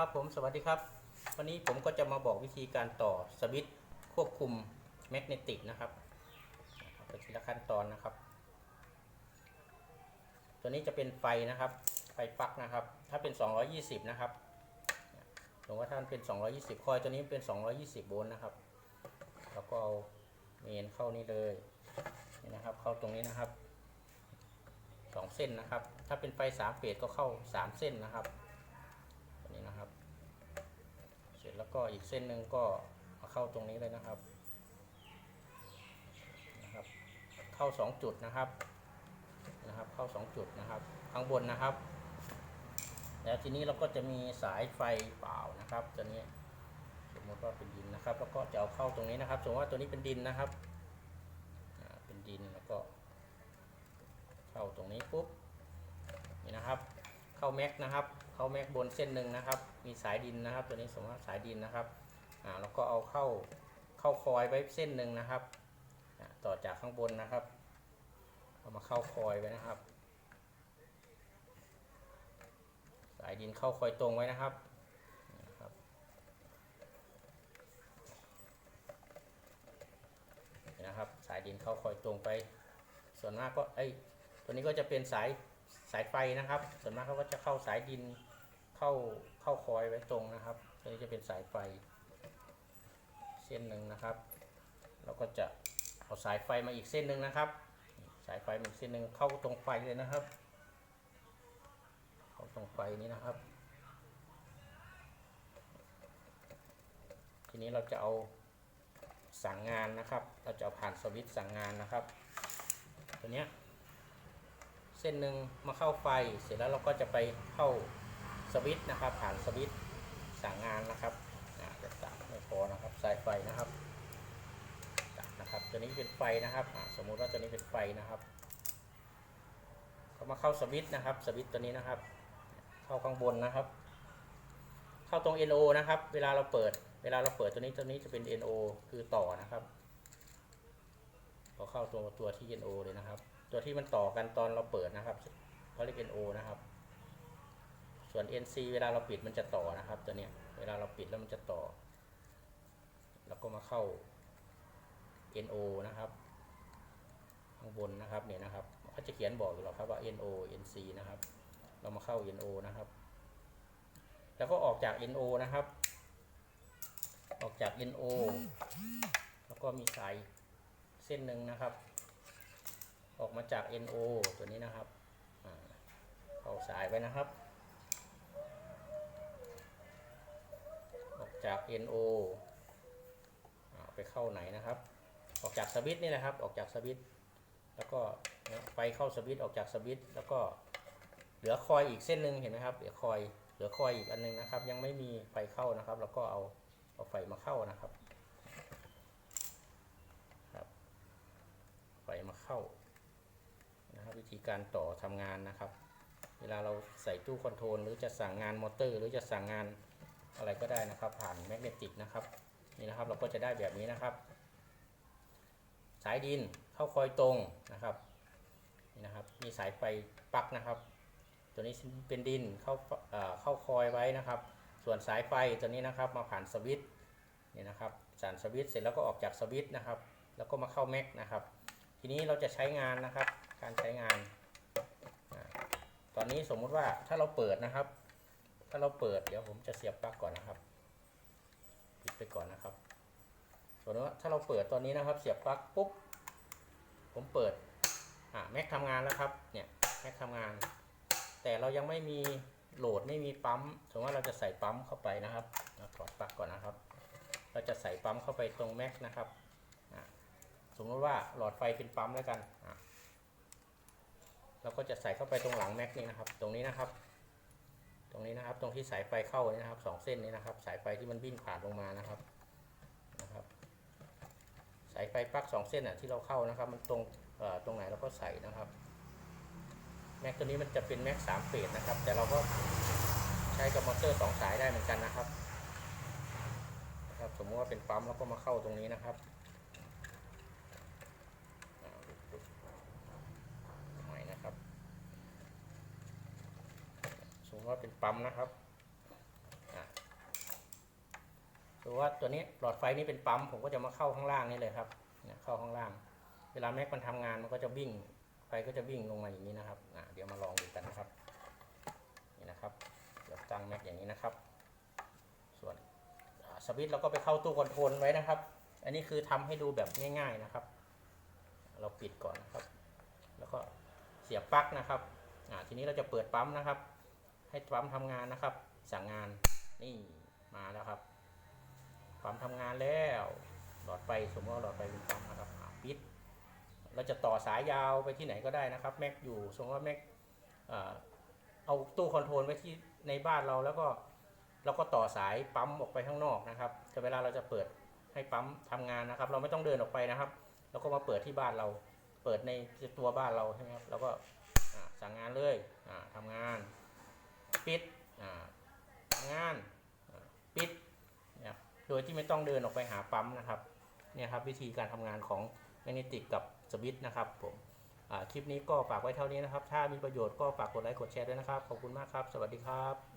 ครับผมสวัสดีครับ วันนี้ผมก็จะมาบอกวิธีการต่อสวิตช์ควบคุมแมกเนติกนะครับเอาไปทีละขั้นตอนนะครับ ตัวนี้จะเป็นไฟนะครับ ไฟปลั๊กนะครับ ถ้าเป็น 220 นะครับสมมติว่าถ้ามันเป็น 220 คอยตัวนี้เป็น 220 โวลต์นะครับ แล้วก็เอาเมนเข้านี่เลยนี่นะครับ เข้าตรงนี้นะครับสองเส้นนะครับ ถ้าเป็นไฟสามเฟสก็เข้าสามเส้นนะครับตัวนี้นะครับ เสร็จ แล้วก็อีกเส้นหนึ่งก็มาเข้าตรงนี้เลยนะครับนะครับ เข้าสองจุดนะครับนะครับ เข้าสองจุดนะครับ ข้างบนนะครับ แล้วทีนี้เราก็จะมีสายไฟเปล่านะครับตัวนี้สมมติว่าเป็นดินนะครับ แล้วก็จะเอาเข้าตรงนี้นะครับ สมมติว่าตัวนี้เป็นดินนะครับเป็นดินแล้วก็ เข้าตรงนี้ปุ๊บนี่นะครับ เข้าแม็กนะครับ เข้าแม็กบนเส้นหนึ่งนะครับ มีสายดินนะครับ ตัวนี้สมมติว่าสายดินนะครับอ่าแล้วก็เอาเข้าเข้าคอยไว้เส้นหนึ่งนะครับ ต่อจากข้างบนนะครับ เอามาเข้าคอยไว้นะครับ สายดินเข้าคอยตรงไว้นะครับนะครับ สายดินเข้าคอยตรงไป ส่วนมากก็ไอตัวนี้ก็จะเป็นสาย สายไฟนะครับ ส่วนมากเขาก็จะเข้าสายดินเข้าเข้าคอยไว้ตรงนะครับตัวนี้จะเป็นสายไฟ เส้นหนึ่งนะครับ เราก็จะเอาสายไฟมาอีกเส้นหนึ่งนะครับ สายไฟมาอีกเส้นหนึ่งเข้าตรงไฟเลยนะครับ เข้าตรงไฟนี้นะครับ ทีนี้เราจะเอาสั่งงานนะครับ เราจะเอาผ่านสวิตช์สั่งงานนะครับ ตัวเนี้ย ส้นหนึ่งมาเข้าไฟ เสร็จแล้วเราก็จะไปเข้าสวิตช์นะครับ ผ่านสวิตช์สั่งงานนะครับจะตัดไม่พอนะครับสายไฟนะครับตัดนะครับ ตัวนี้เป็นไฟนะครับสมมุติว่าตัวนี้เป็นไฟนะครับ ก็มาเข้าสวิตช์นะครับ สวิตช์ตัวนี้นะครับ เข้าข้างบนนะครับ เข้าตรง NO นะครับ เวลาเราเปิด เวลาเราเปิดตัวนี้ตัวนี้จะเป็น NO คือต่อนะครับพอเข้าตัวตัวที่ NO เลยนะครับ ตัวที่มันต่อกันตอนเราเปิดนะครับเขาเรียก NO นะครับ ส่วน NC เวลาเราปิดมันจะต่อนะครับ ตัวเนี้ยเวลาเราปิดแล้วมันจะต่อ แล้วก็มาเข้า NO นะครับ ข้างบนนะครับเนี่ยนะครับเขาจะเขียนบอกอยู่แล้วครับว่า NO NC นะครับ เรามาเข้า NO นะครับ แล้วก็ออกจาก NO นะครับ ออกจาก NO แล้วก็มีสายเส้นหนึ่งนะครับ ออกมาจาก NO ตัวนี้นะครับเข้าสายไปนะครับ ออกจาก NO อ่าไปเข้าไหนนะครับ ออกจากสวิตช์นี่นะครับ ออกจากสวิตช์แล้วก็ไปเข้าสวิตช์ออกจากสวิตช์แล้วก็เหลือคอยอีกเส้นหนึ่งเห็นไหมครับเหลือคอยเหลือคอยอีกอันนึงนะครับ ยังไม่มีไฟเข้านะครับ แล้วก็เอาเอาไฟมาเข้านะครับครับไฟมาเข้า วิธีการต่อทำงานนะครับ เวลาเราใส่ตู้คอนโทรลหรือจะสั่งงานมอเตอร์ หรือจะสั่งงานอะไรก็ได้นะครับ ผ่านแมกเนติกนะครับนี่นะครับเราก็จะได้แบบนี้นะครับ สายดินเข้าคอยตรงนะครับนี่นะครับมีสายไฟปักนะครับ ตัวนี้เป็นดินเข้าเอ่อเข้าคอยไว้นะครับ ส่วนสายไฟตัวนี้นะครับมาผ่านสวิตช์นี่นะครับสานสวิตช์เสร็จแล้วก็ออกจากสวิตช์นะครับ แล้วก็มาเข้าแม็กนะครับ ทีนี้เราจะใช้งานนะครับ การใช้งาน ตอนนี้สมมุติว่าถ้าเราเปิดนะครับ ถ้าเราเปิดเดี๋ยวผมจะเสียบปลั๊กก่อนนะครับปิดไปก่อนนะครับสมมติว่าถ้าเราเปิดตอนนี้นะครับ เสียบปลั๊กปุ๊บผมเปิดอ่าแม็กทำงานแล้วครับเนี่ยแม็กทำงาน แต่เรายังไม่มีโหลดไม่มีปั๊มสมมติว่าเราจะใส่ปั๊มเข้าไปนะครับเราถอดปลั๊กก่อนนะครับ เราจะใส่ปั๊มเข้าไปตรงแม็กนะครับสมมติว่าหลอดไฟเป็นปั๊มแล้วกันอ่า เราก็จะใส่เข้าไปตรงหลังแม็กนี่นะครับ ตรงนี้นะครับ ตรงนี้นะครับ ตรงที่สายไฟเข้านี่นะครับสองเส้นนี้นะครับ สายไฟที่มันวิ่งผ่านลงมานะครับ นะครับ สายไฟปลั๊กสองเส้นอะที่เราเข้านะครับ มันตรงเอ่อตรงไหนเราก็ใส่นะครับ แม็กตัวนี้มันจะเป็นแม็กสามเฟสนะครับ แต่เราก็ใช้กับมอเตอร์สองสายได้เหมือนกันนะครับ นะครับ สมมติว่าเป็นปั๊มแล้วก็มาเข้าตรงนี้นะครับอ่าใหม่นะครับ สมมติ ว่าเป็นปั๊มนะครับอ่าหรือว่าตัวนี้หลอดไฟนี้เป็นปั๊มผมก็จะมาเข้าข้างล่างนี่เลยครับเนี่ยเข้าข้างล่าง เวลาแม็กมันทำงานมันก็จะวิ่งไฟก็จะวิ่งลงมาอย่างนี้นะครับเดี๋ยวมาลองดูกันนะครับนี่นะครับเดี๋ยวตั้งแม็กอย่างนี้นะครับ ส่วนสวิตช์เราก็ไปเข้าตู้คอนโทรลไว้นะครับ อันนี้คือทำให้ดูแบบง่าย ๆนะครับ เราปิดก่อนนะครับ แล้วก็เสียบปลั๊กนะครับทีนี้เราจะเปิดปั๊มนะครับ ให้ปั๊มทำงานนะครับ สั่งงานนี่มาแล้วครับปั๊มทำงานแล้ว หลอดไฟสมมติว่าหลอดไฟเป็นปั๊มนะครับปิด เราจะต่อสายยาวไปที่ไหนก็ได้นะครับ แม็กอยู่สมมติว่าแม็กเอ่อเอาตู้คอนโทรลไว้ที่ในบ้านเราแล้วก็เราก็ต่อสายปั๊มออกไปข้างนอกนะครับแต่เวลาเราจะเปิดให้ปั๊มทำงานนะครับ เราไม่ต้องเดินออกไปนะครับ เราก็มาเปิดที่บ้านเรา เปิดในตัวบ้านเราใช่ไหมครับแล้วก็สั่งงานเลยอ่าทำงาน ปิดงานปิดนะครับโดยที่ไม่ต้องเดินออกไปหาปั๊มนะครับเนี่ยครับวิธีการทำงานของแมกเนติกกับสวิตช์นะครับผมคลิปนี้ก็ฝากไว้เท่านี้นะครับ ถ้ามีประโยชน์ก็ฝากกดไลค์กดแชร์ด้วยนะครับ ขอบคุณมากครับ สวัสดีครับ